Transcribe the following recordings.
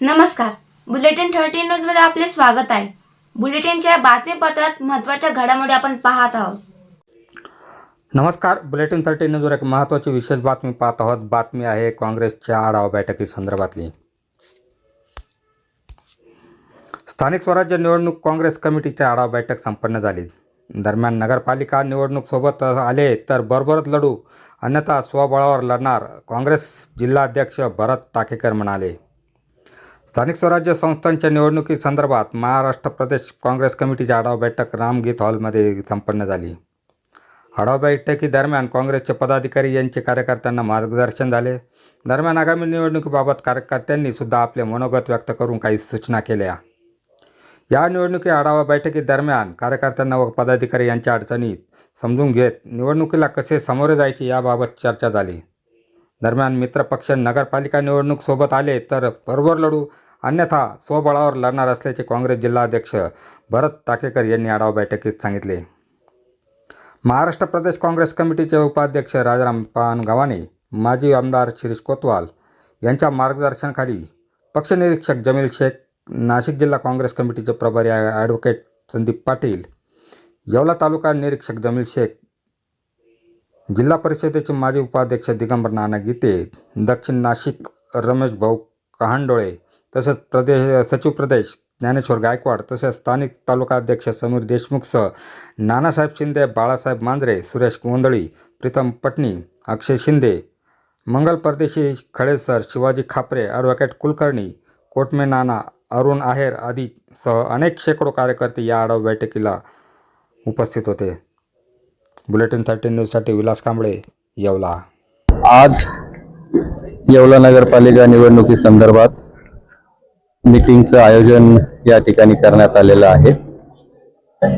नमस्कार. Bulletin thirty न्यूजमध्ये आपले स्वागत आहे. बुलेटिनच्या बातमीपत्रात महत्त्वाच्या घडामोडी आपण पाहत आहोत. नमस्कार. बुलेटिन थर्टी न्यूजवर एक महत्त्वाची विशेष बातमी पाहत आहोत. बातमी आहे काँग्रेसच्या आढावा बैठकी संदर्भातली. स्थानिक स्वराज्य निवडणूक काँग्रेस कमिटीची आढावा बैठक संपन्न झाली. दरम्यान नगरपालिका निवडणूक सोबत आले तर बरोबरच लढू अन्यथा स्वबळावर लढणार काँग्रेस जिल्हाध्यक्ष भरत टाकेकर म्हणाले. स्थानिक स्वराज्य संस्थांच्या निवडणुकीसंदर्भात महाराष्ट्र प्रदेश काँग्रेस कमिटीची आढावा बैठक रामगीत हॉलमध्ये संपन्न झाली. आढावा बैठकीदरम्यान काँग्रेसचे पदाधिकारी यांचे कार्यकर्त्यांना मार्गदर्शन झाले. दरम्यान आगामी निवडणुकीबाबत कार्यकर्त्यांनी सुद्धा आपले मनोगत व्यक्त करून काही सूचना केल्या. या निवडणुकी आढावा बैठकीदरम्यान कार्यकर्त्यांना व पदाधिकारी यांच्या अडचणीत समजून घेत निवडणुकीला कसे सामोरे जायचे याबाबत चर्चा झाली. दरम्यान मित्रपक्ष नगरपालिका निवडणूक सोबत आले तर बरोबर लढू अन्यथा स्वबळावर लढणार असल्याचे काँग्रेस जिल्हाध्यक्ष भरत टाकेकर यांनी आढावा बैठकीत सांगितले. महाराष्ट्र प्रदेश काँग्रेस कमिटीचे उपाध्यक्ष राजाराम पान माजी आमदार शिरीष कोतवाल यांच्या मार्गदर्शनाखाली पक्षनिरीक्षक जमील शेख नाशिक जिल्हा काँग्रेस कमिटीचे प्रभारी ॲडव्होकेट संदीप पाटील येवला तालुका निरीक्षक जमील शेख जिल्हा परिषदेचे माजी उपाध्यक्ष दिगंबर नाना गीते दक्षिण नाशिक रमेश भाऊ कहांडोळे तसेच प्रदेश सचिव प्रदेश ज्ञानेश्वर गायकवाड तसेच स्थानिक तालुका अध्यक्ष समीर देशमुखसह नानासाहेब शिंदे बाळासाहेब मांजरे सुरेश गोंधळी प्रीतम पटणी अक्षय शिंदे मंगल परदेशी खळेसर शिवाजी खापरे ॲडव्होकेट कुलकर्णी कोटमे नाना अरुण आहेर आदी सह अनेक शेकडो कार्यकर्ते या आढावा बैठकीला उपस्थित होते. बुलेटिन थर्टीन न्यूजसाठी विलास कांबळे येवला. आज येवला नगरपालिका निवडणुकी संदर्भात मीटिंगचं आयोजन या ठिकाणी करण्यात आलेलं आहे.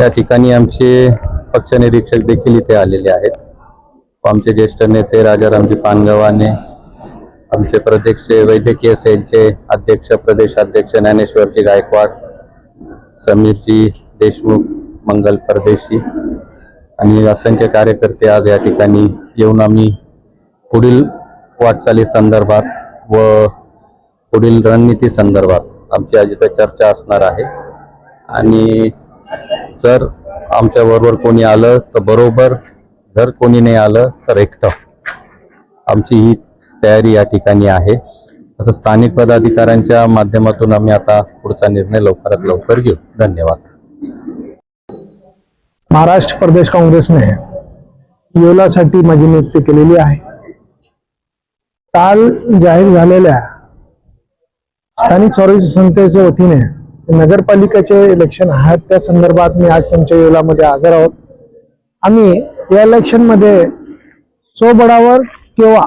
या ठिकाणी आमचे पक्षनिरीक्षक देखील इथे आलेले आहेत. आमचे ज्येष्ठ नेते राजारामजी पानगवाने आमचे प्रदेश वैद्यकीय सेलचे अध्यक्ष प्रदेश अध्यक्ष ज्ञानेश्वरजी गायकवाड समीरजी देशमुख मंगल परदेशी आणि असंख्य कार्यकर्ते आज या ठिकाणी येऊन आम्ही पुढील वाटचाली संदर्भात व पुढील रणनीती संदर्भात आमची आज इथं चर्चा असणार आहे. आणि जर आमच्या बरोबर कोणी आलं तर बरोबर जर कोणी नाही आलं तर एकटं. आमची ही तयारी या ठिकाणी आहे. असं स्थानिक पदाधिकाऱ्यांच्या माध्यमातून आम्ही आता पुढचा निर्णय लवकरात लवकर घेऊ. धन्यवाद. महाराष्ट्र प्रदेश काँग्रेसने योलासाठी माझी नियुक्ती केलेली आहे. काल जाहीर झालेल्या स्थानिक स्वराज्य संस्थेच्या वतीने नगरपालिकेचे इलेक्शन आहेत. त्या संदर्भात मी आज तुमच्या युलामध्ये हजर आहोत. आम्ही या इलेक्शनमध्ये स्वबळावर किंवा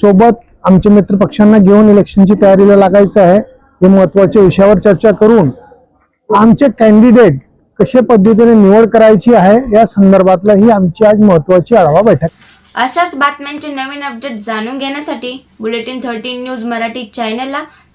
सोबत आमच्या मित्रपक्षांना घेऊन इलेक्शनची तयारीला लागायचं आहे. हे महत्त्वाच्या विषयावर चर्चा करून आमचे कॅन्डिडेट कशा पद्धतीने निवड करायची आहे या संदर्भातला ही आमची आज महत्वाची आढावा बैठक. अशाच बातम्यांचे नवीन अपडेट जाणून घेण्यासाठी बुलेटिन थर्टीन न्यूज मराठी चॅनलला